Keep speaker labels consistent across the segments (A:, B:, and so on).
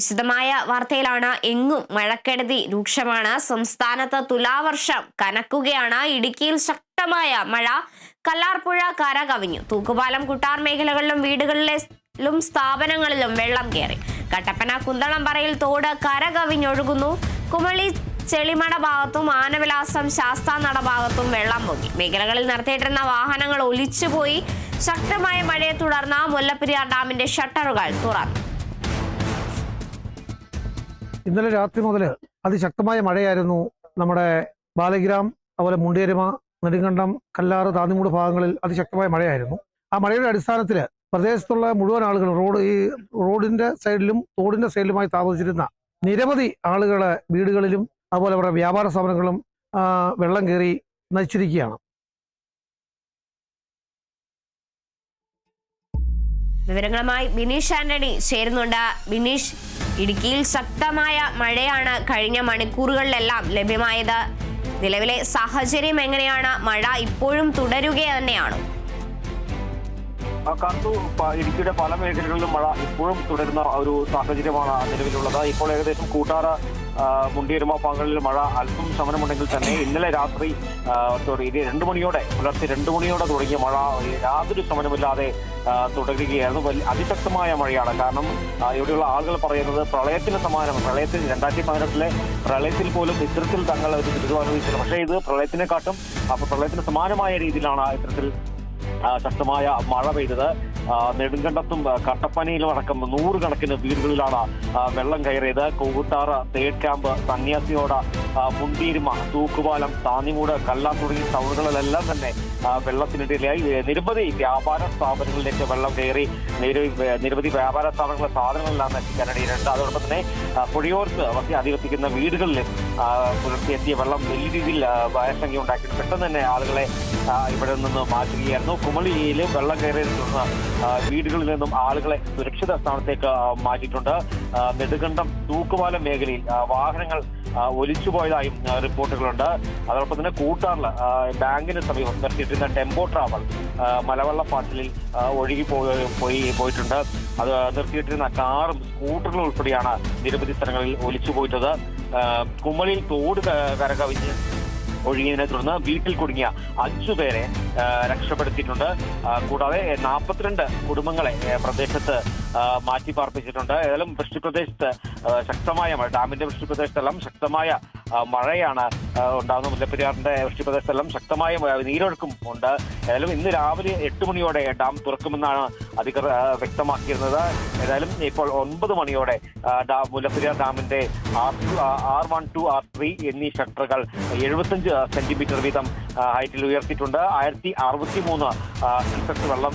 A: വിശദമായ വാർത്തയിലാണ്. എങ്ങും മഴക്കെടുതി രൂക്ഷമാണ്. സംസ്ഥാനത്ത് തുലാവർഷം കനക്കുകയാണ്. ഇടുക്കിയിൽ ശക്തമായ മഴ. കല്ലാർപ്പുഴ കര കവിഞ്ഞു തൂക്കുപാലം കുട്ടാർ മേഖലകളിലും വീടുകളിലും സ്ഥാപനങ്ങളിലും വെള്ളം കയറി. കട്ടപ്പന കുന്തളംപറയിൽ തോട് കര കവിഞ്ഞൊഴുകുന്നു കുമളി ചെളിമട ഭാഗത്തും ആനവിലാസം ശാസ്താനട ഭാഗത്തും വെള്ളം പൊങ്ങി. മേഖലകളിൽ നിർത്തിയിട്ടിരുന്ന വാഹനങ്ങൾ ഒലിച്ചുപോയി. ശക്തമായ മഴയെ തുടർന്ന് മുല്ലപ്പെരിയാർ ഡാമിന്റെ ഷട്ടറുകൾ തുറന്നു.
B: ഇന്നലെ രാത്രി മുതൽ അതിശക്തമായ മഴയായിരുന്നു നമ്മുടെ ബാലഗ്രാം അതുപോലെ മുണ്ടേരുമ നെടുങ്കണ്ടം കല്ലാറ് താന്നിമൂട് ഭാഗങ്ങളിൽ അതിശക്തമായ മഴയായിരുന്നു. ആ മഴയുടെ അടിസ്ഥാനത്തിൽ പ്രദേശത്തുള്ള മുഴുവൻ ആളുകളും റോഡ് ഈ റോഡിന്റെ സൈഡിലും തോടിന്റെ സൈഡിലുമായി താമസിച്ചിരുന്ന നിരവധി ആളുകളെ വീടുകളിലും അതുപോലെ അവരുടെ വ്യാപാര സ്ഥാപനങ്ങളും വെള്ളം കയറി നശിച്ചിരിക്കുകയാണ്.
A: വിവരങ്ങളുമായി ബിനീഷ് ആന്റണി ചേരുന്നുണ്ട്. ബിനീഷ് ഇടുക്കിയിൽ ശക്തമായ മഴയാണ് കഴിഞ്ഞ മണിക്കൂറുകളിലെല്ലാം ലഭ്യമായത്. നിലവിലെ സാഹചര്യം എങ്ങനെയാണ്? മഴ ഇപ്പോഴും തുടരുക തന്നെയാണോ?
C: കണ്ടു. ഇടുക്കിയുടെ പല മേഖലകളിലും മഴ ഇപ്പോഴും തുടരുന്ന ഒരു സാഹചര്യമാണ് നിലവിലുള്ളത്. ഇപ്പോൾ ഏകദേശം കൂട്ടാറ മുണ്ടിയരുമ ഭാഗങ്ങളിൽ മഴ അല്പം ശമനമുണ്ടെങ്കിൽ തന്നെ ഇന്നലെ രാത്രി ഇത് രണ്ടു മണിയോടെ പുലർച്ചെ രണ്ടു മണിയോടെ തുടങ്ങിയ മഴ യാതൊരു ശമനമില്ലാതെ തുടരുകയായിരുന്നു. അതിശക്തമായ മഴയാണ്. കാരണം ഇവിടെയുള്ള ആളുകൾ പറയുന്നത് പ്രളയത്തിന് സമാനം. പ്രളയത്തിൽ രണ്ടായിരത്തി പതിനെട്ടിലെ പ്രളയത്തിൽ പോലും ഇത്തരത്തിൽ തങ്ങൾ ഒരു ദുരിതം അനുഭവിച്ചില്ല പക്ഷേ ഇത് പ്രളയത്തിനെക്കാട്ടും അപ്പൊ പ്രളയത്തിന് സമാനമായ രീതിയിലാണ് ഇത്തരത്തിൽ ശക്തമായ മഴ പെയ്തത്. നെടുങ്കണ്ടത്തും കട്ടപ്പനയിലും അടക്കം നൂറുകണക്കിന് വീടുകളിലാണ് വെള്ളം കയറിയത്. കൂട്ടാറ് തേഡ് ക്യാമ്പ് സന്യാസിയോട മുന്തീരുമ തൂക്കുപാലം താന്നിമൂട് കല്ലാർ തുടങ്ങിയ ടൗണുകളിലെല്ലാം തന്നെ വെള്ളത്തിനിടയിലായി. നിരവധി വ്യാപാര സ്ഥാപനങ്ങളിലേക്ക് വെള്ളം കയറി നിരവധി വ്യാപാര സ്ഥാപനങ്ങളെ സാധനങ്ങളെല്ലാം നശിക്കാനിടയിലുണ്ട് അതോടൊപ്പം തന്നെ വസ്തി അധിവസിക്കുന്ന വീടുകളിലും പുലർത്തി പുലർത്തിയെത്തിയ വെള്ളം വലിയ രീതിയിൽ ഭയസംഖ്യ ഉണ്ടാക്കി പെട്ടെന്ന് തന്നെ ആളുകളെ ഇവിടെ നിന്ന് മാറ്റുകയായിരുന്നു. കുമളിയിൽ വെള്ളം കയറിയതിനെ തുടർന്ന് വീടുകളിൽ നിന്നും ആളുകളെ സുരക്ഷിത സ്ഥാനത്തേക്ക് മാറ്റിയിട്ടുണ്ട്. നെടുകണ്ടം തൂക്കുപാലം മേഖലയിൽ വാഹനങ്ങൾ ഒലിച്ചുപോയതായും റിപ്പോർട്ടുകളുണ്ട്. അതോടൊപ്പം തന്നെ കൂട്ടാറിൽ ബാങ്കിന് സമീപം നിർത്തിയിട്ടിരുന്ന ടെമ്പോ ട്രാവൽ മലവെള്ള പാട്ടിലിൽ ഒഴുകി പോയി പോയി പോയിട്ടുണ്ട്. അത് നിർത്തിയിട്ടിരുന്ന കാറും സ്കൂട്ടറുകളും ഉൾപ്പെടെയാണ് നിരവധി സ്ഥലങ്ങളിൽ ഒലിച്ചു പോയിട്ടത്. കുമളിയിൽ തോട് കരകവിഞ്ഞ് ഒഴുകിയതിനെ തുടർന്ന് വീട്ടിൽ കുടുങ്ങിയ അഞ്ചു പേരെ ആ, രക്ഷപ്പെടുത്തിയിട്ടുണ്ട്. കൂടാതെ നാൽപ്പത്തിരണ്ട് കുടുംബങ്ങളെ പ്രദേശത്ത് മാറ്റി പാർപ്പിച്ചിട്ടുണ്ട്. ഏതായാലും വൃഷ്ടിപ്രദേശത്ത് ശക്തമായ മഴ ഡാമിന്റെ വൃഷ്ടിപ്രദേശത്തെല്ലാം ശക്തമായ മഴയാണ് ഉണ്ടാകുന്നത്. മുല്ലപ്പെരിയാറിന്റെ വൃഷ്ടിപ്രദേശത്തെല്ലാം ശക്തമായ നീരൊഴുക്കും ഉണ്ട്. ഏതായാലും ഇന്ന് രാവിലെ എട്ട് മണിയോടെ ഡാം തുറക്കുമെന്നാണ് അധികൃതർ വ്യക്തമാക്കിയിരുന്നത്. ഏതായാലും ഇപ്പോൾ ഒൻപത് മണിയോടെ ഡാം മുല്ലപ്പെരിയാർ ഡാമിന്റെ R R one two R three എന്നീ ഷട്ടറുകൾ എഴുപത്തഞ്ച് സെന്റിമീറ്റർ വീതം ഹൈറ്റിൽ ഉയർത്തിയിട്ടുണ്ട്. ആയിരത്തി അറുപത്തി മൂന്ന് ക്യൂസെക്സ് വെള്ളം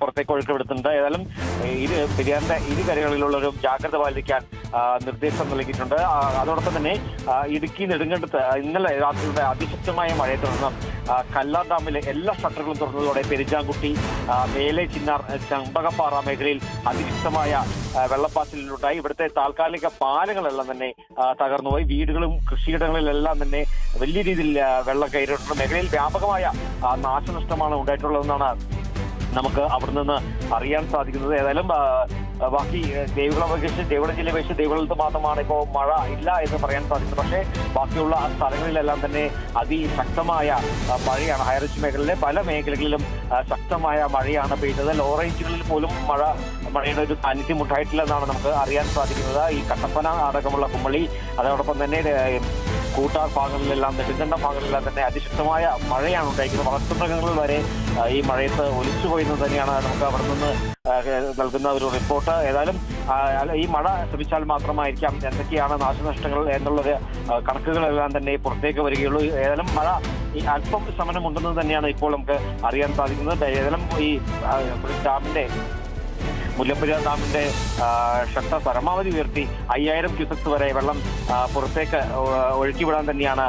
C: പുറത്തേക്ക് ഒഴുക്കിവിടുന്നുണ്ട്. ഏതായാലും ഇരു പെരിയാറിന്റെ ഇരു ജാഗ്രത പാലിക്കാൻ നിർദ്ദേശം നൽകിയിട്ടുണ്ട്. അതോടൊപ്പം തന്നെ ഇടുക്കി നെടുങ്കണ്ടത്ത് ഇന്നലെ രാത്രിയുടെ അതിശക്തമായ മഴയെ തുടർന്ന് കല്ലാർ ഡാമിലെ എല്ലാ ഷട്ടറുകളും തുറന്നതോടെ പെരിഞ്ചാങ്കുട്ടി മേലെ ചിന്നാർ ചമ്പകപ്പാറ മേഖലയിൽ അതിശക്തമായ വെള്ളപ്പാച്ചിലുണ്ടായി. ഇവിടുത്തെ താൽക്കാലിക പാലങ്ങളെല്ലാം തന്നെ തകർന്നുപോയി വീടുകളും കൃഷിയിടങ്ങളിലെല്ലാം തന്നെ വലിയ രീതിയിൽ വെള്ളം കയറിയിട്ടുണ്ട്. മേഖലയിൽ വ്യാപകമായ നാശനഷ്ടമാണ് ഉണ്ടായിട്ടുള്ളതെന്നാണ് നമുക്ക് അവിടെ നിന്ന് അറിയാൻ സാധിക്കുന്നത്. ഏതായാലും ബാക്കി ദേവികുളം അപേക്ഷിച്ച് ദേവികുളം ജില്ല അപേക്ഷിച്ച് ദേവികുളത്ത് മാത്രമാണ് ഇപ്പോൾ മഴ ഇല്ല എന്ന് പറയാൻ സാധിക്കുന്നത്. പക്ഷേ ബാക്കിയുള്ള സ്ഥലങ്ങളിലെല്ലാം തന്നെ അതിശക്തമായ മഴയാണ്. ഹൈറേഞ്ച് മേഖലയിലെ പല മേഖലകളിലും ശക്തമായ മഴയാണ് പെയ്തത്. ലോ റേഞ്ചുകളിൽ പോലും മഴ മഴയുടെ ഒരു സാന്നിധ്യം ഉണ്ടായിട്ടില്ലെന്നാണ് നമുക്ക് അറിയാൻ സാധിക്കുന്നത്. ഈ കട്ടപ്പന അടക്കമുള്ള കുമ്മളി അതോടൊപ്പം തന്നെ കൂട്ടാർ ഭാഗങ്ങളിലെല്ലാം നെടുങ്കണ്ട ഭാഗങ്ങളിലെല്ലാം തന്നെ അതിശക്തമായ മഴയാണ് ഉണ്ടായിരിക്കുന്നത്. വളർത്തുമൃഗങ്ങൾ വരെ ഈ മഴയത്ത് ഒലിച്ചുപോയെന്ന് തന്നെയാണ് നമുക്ക് അവിടെ നിന്ന് നൽകുന്ന ഒരു റിപ്പോർട്ട്. ഏതായാലും ഈ മഴ ശ്രമിച്ചാൽ മാത്രമായിരിക്കാം എന്തൊക്കെയാണ് നാശനഷ്ടങ്ങൾ എന്നുള്ളത് കണക്കുകളെല്ലാം തന്നെ പുറത്തേക്ക് വരികയുള്ളൂ. ഏതായാലും മഴ ഈ അല്പം ശമനമുണ്ടെന്ന് തന്നെയാണ് ഇപ്പോൾ നമുക്ക് അറിയാൻ സാധിക്കുന്നത്. ഏതായാലും ഈ ഡാമിന്റെ മുല്ലപ്പെരിയാർ ഡാമിന്റെ ഷട്ടർ പരമാവധി ഉയർത്തി അയ്യായിരം ക്യൂസക്സ് വരെ വെള്ളം പുറത്തേക്ക് ഒഴുക്കിവിടാൻ തന്നെയാണ്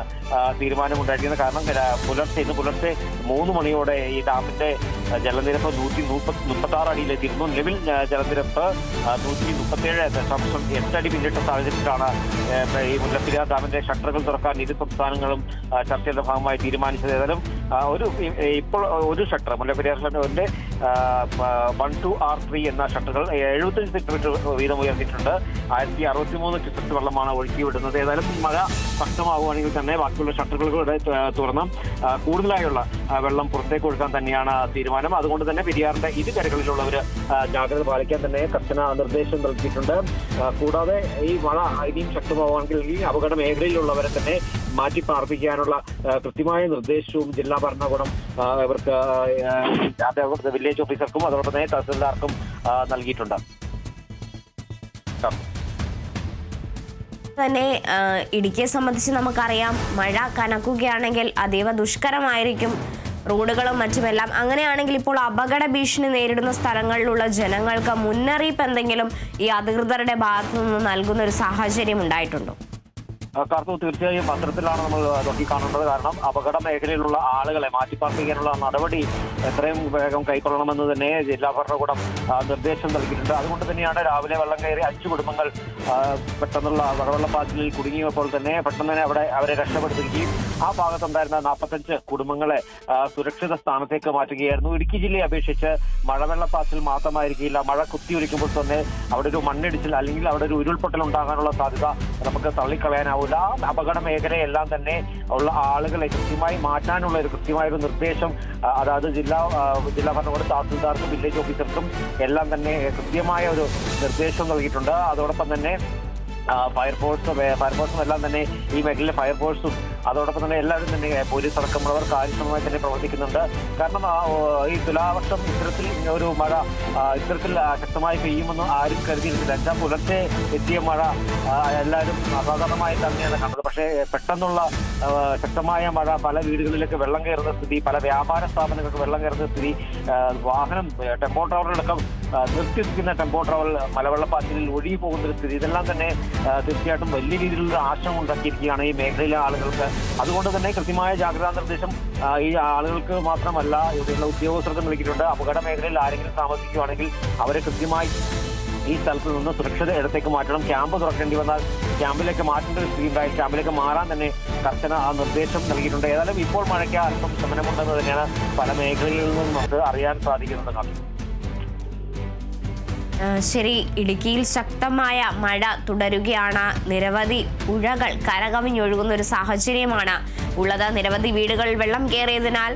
C: തീരുമാനമുണ്ടായിരിക്കുന്നത് കാരണം പുലർച്ചെ ഇന്ന് പുലർച്ചെ മൂന്ന് മണിയോടെ ഈ ഡാമിന്റെ ജലനിരപ്പ് നൂറ്റി മുപ്പത്തി മുപ്പത്തി ആറ് അടിയിലെത്തിയിരുന്നു. നിലവിൽ ജലനിരപ്പ് നൂറ്റി മുപ്പത്തിയേഴ് ദശാംശം എട്ട് അടി പിന്നിട്ട സാഹചര്യത്തിലാണ് ഈ മുല്ലപ്പെരിയാർ ഡാമിന്റെ ഷട്ടറുകൾ തുറക്കാൻ ഇരു സംസ്ഥാനങ്ങളും ചർച്ചയുടെ ഭാഗമായി തീരുമാനിച്ചത്. ഏതായാലും ഒരു ഇപ്പോൾ ഒരു ഷട്ടർ മുല്ലപ്പെരിയാർ ഷട്ടറിന്റെ വൺ ടു ആർ ത്രീ എന്ന ഷട്ടറുകൾ എഴുപത്തഞ്ച് സെന്റിമീറ്റർ വീതം ഉയർത്തിയിട്ടുണ്ട്. ആയിരത്തി അറുപത്തി മൂന്ന് ക്യൂസെക്ട് വെള്ളമാണ് ഒഴുക്കി വിടുന്നത് ഏതായാലും മഴ ശക്തമാവുകയാണെങ്കിൽ തന്നെ ബാക്കിയുള്ള ഷട്ടറുകളുടെ തുറന്ന് കൂടുതലായുള്ള വെള്ളം പുറത്തേക്ക് ഒഴുക്കാൻ തന്നെയാണ് തീരുമാനം. അതുകൊണ്ട് തന്നെ പെരിയാറിന്റെ ഇരുകരകളിലുള്ളവർ ജാഗ്രത പാലിക്കാൻ തന്നെ കർശന നിർദ്ദേശം നൽകിയിട്ടുണ്ട്. കൂടാതെ ഈ മഴ ഇനിയും ശക്തമാവുകയാണെങ്കിൽ ഈ അപകട മേഖലയിലുള്ളവരെ തന്നെ മാറ്റി പാർപ്പിക്കാനുള്ള കൃത്യമായ നിർദ്ദേശവും ജില്ലാ ഭരണകൂടം ഇവർക്ക് വില്ലേജ് ഓഫീസർക്കും അതോടൊപ്പം തന്നെ തഹസിൽദാർക്കും നൽകിയിട്ടുണ്ട്.
A: തന്നെ ഇടുക്കിയെ സംബന്ധിച്ച് നമുക്കറിയാം. മഴ കനക്കുകയാണെങ്കിൽ അതീവ ദുഷ്കരമായിരിക്കും. റോഡുകളും മറ്റുമെല്ലാം. അങ്ങനെയാണെങ്കിൽ ഇപ്പോൾ അപകട ഭീഷണി നേരിടുന്ന സ്ഥലങ്ങളിലുള്ള ജനങ്ങൾക്ക് മുന്നറിയിപ്പ് എന്തെങ്കിലും ഈ അധികൃതരുടെ ഭാഗത്തു നിന്ന് നൽകുന്ന ഒരു സാഹചര്യം ഉണ്ടായിട്ടുണ്ടോ?
C: കാർത്തു തീർച്ചയായും പത്രത്തിലാണ് നമ്മൾ നോക്കി കാണേണ്ടത്. കാരണം അപകട മേഖലയിലുള്ള ആളുകളെ മാറ്റിപ്പാർപ്പിക്കാനുള്ള നടപടി എത്രയും വേഗം കൈക്കൊള്ളണമെന്ന് തന്നെ ജില്ലാ ഭരണകൂടം നിർദ്ദേശം നൽകിയിട്ടുണ്ട്. അതുകൊണ്ട് തന്നെയാണ് രാവിലെ വെള്ളം കയറി അഞ്ചു കുടുംബങ്ങൾ പെട്ടെന്നുള്ള മഴവെള്ളപ്പാച്ചിലിൽ കുടുങ്ങിയപ്പോൾ തന്നെ പെട്ടെന്ന് തന്നെ അവിടെ അവരെ രക്ഷപ്പെടുത്തുകയും ആ ഭാഗത്തുണ്ടായിരുന്ന നാൽപ്പത്തഞ്ച് കുടുംബങ്ങളെ സുരക്ഷിത സ്ഥാനത്തേക്ക് മാറ്റുകയായിരുന്നു. ഇടുക്കി ജില്ലയെ അപേക്ഷിച്ച് മഴവെള്ളപ്പാച്ചിൽ മാത്രമായിരിക്കില്ല. മഴ കുത്തിയൊലിക്കുമ്പോൾ തന്നെ അവിടെ ഒരു മണ്ണിടിച്ചിൽ അല്ലെങ്കിൽ അവിടെ ഒരു ഉരുൾപൊട്ടൽ ഉണ്ടാകാനുള്ള സാധ്യത നമുക്ക് തള്ളിക്കളയാനാവില്ല ആ അപകട മേഖലയെല്ലാം തന്നെ ഉള്ള ആളുകളെ കൃത്യമായി മാറ്റാനുള്ള ഒരു കൃത്യമായ ഒരു നിർദ്ദേശം അതായത് ജില്ലാ ജില്ലാ ഭരണകൂടം തഹസിൽദാർക്കും വില്ലേജ് ഓഫീസർക്കും എല്ലാം തന്നെ കൃത്യമായ ഒരു നിർദ്ദേശം നൽകിയിട്ടുണ്ട്. അതോടൊപ്പം തന്നെ ഫയർഫോഴ്സും ഫയർഫോഴ്സും എല്ലാം തന്നെ ഈ മേഖലയിലെ ഫയർഫോഴ്സും അതോടൊപ്പം തന്നെ എല്ലാവരും തന്നെ പോലീസ് അടക്കമുള്ളവർ കാര്യക്ഷമമായി തന്നെ പ്രവർത്തിക്കുന്നുണ്ട്. കാരണം ഈ തുലാവർഷം ഇത്തരത്തിൽ ഒരു മഴ ഇത്തരത്തിൽ ശക്തമായി പെയ്യുമെന്ന് ആരും കരുതിയിരുന്നില്ല. എന്താ പുലർച്ചെ എത്തിയ മഴ എല്ലാവരും അസാധാരണമായി തന്നെയാണ് കണ്ടത്. പക്ഷേ പെട്ടെന്നുള്ള ശക്തമായ മഴ പല വീടുകളിലേക്ക് വെള്ളം കയറുന്ന സ്ഥിതി പല വ്യാപാര സ്ഥാപനങ്ങൾക്ക് വെള്ളം കയറുന്ന സ്ഥിതി വാഹനം ടെമ്പോ ട്രാവലടക്കം ആ, നിർത്തിവെക്കുന്ന ടെമ്പോ ട്രാവൽ മലവെള്ളപ്പാച്ചിലിൽ ഒഴുകി പോകുന്ന ഒരു സ്ഥിതി. ഇതെല്ലാം തന്നെ തീർച്ചയായിട്ടും വലിയ രീതിയിലുള്ള ആശങ്ക ഉണ്ടാക്കിയിരിക്കുകയാണ് ഈ മേഖലയിലെ ആളുകൾക്ക്. അതുകൊണ്ട് തന്നെ കൃത്യമായ ജാഗ്രതാ നിർദ്ദേശം ഈ ആളുകൾക്ക് മാത്രമല്ല ഇവിടെയുള്ള ഉദ്യോഗസ്ഥർക്കും നൽകിയിട്ടുണ്ട് അപകട മേഖലയിൽ ആരെങ്കിലും താമസിക്കുകയാണെങ്കിൽ അവരെ കൃത്യമായി ഈ സ്ഥലത്ത് നിന്ന് സുരക്ഷിത ഇടത്തേക്ക് മാറ്റണം. ക്യാമ്പ് തുറക്കേണ്ടി വന്നാൽ ക്യാമ്പിലേക്ക് മാറ്റേണ്ട ഒരു സ്ഥിതി ഉണ്ടായി. ക്യാമ്പിലേക്ക് മാറാൻ തന്നെ കർശന ആ നിർദ്ദേശം നൽകിയിട്ടുണ്ട്. ഏതായാലും ഇപ്പോൾ മഴയ്ക്ക് അല്പം ശമനമുണ്ടെന്ന് തന്നെയാണ് പല മേഖലകളിൽ നിന്നും നമുക്ക് അറിയാൻ സാധിക്കുന്നത്. കാണും
A: ആ, ശരി ഇടുക്കിയിൽ ശക്തമായ മഴ തുടരുകയാണ്. നിരവധി പുഴകൾ കരകവിഞ്ഞൊഴുകുന്ന ഒരു സാഹചര്യമാണ് ഉള്ളത്. നിരവധി വീടുകൾ വെള്ളം കയറിയതിനാൽ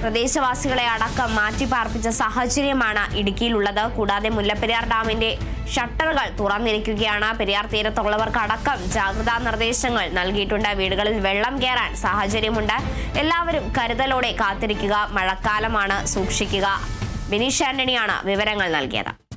A: പ്രദേശവാസികളെ അടക്കം മാറ്റി പാർപ്പിച്ച സാഹചര്യമാണ് ഇടുക്കിയിലുള്ളത്. കൂടാതെ മുല്ലപ്പെരിയാർ ഡാമിന്റെ ഷട്ടറുകൾ തുറന്നിരിക്കുകയാണ്. പെരിയാർ തീരത്തുള്ളവർക്ക് അടക്കം ജാഗ്രതാ നിർദ്ദേശങ്ങൾ നൽകിയിട്ടുണ്ട്. വീടുകളിൽ വെള്ളം കയറാൻ സാഹചര്യമുണ്ട്. എല്ലാവരും കരുതലോടെ കാത്തിരിക്കുക. മഴക്കാലമാണ് സൂക്ഷിക്കുക. ബിനീഷ് ആന്റണിയാണ് വിവരങ്ങൾ നൽകിയത്.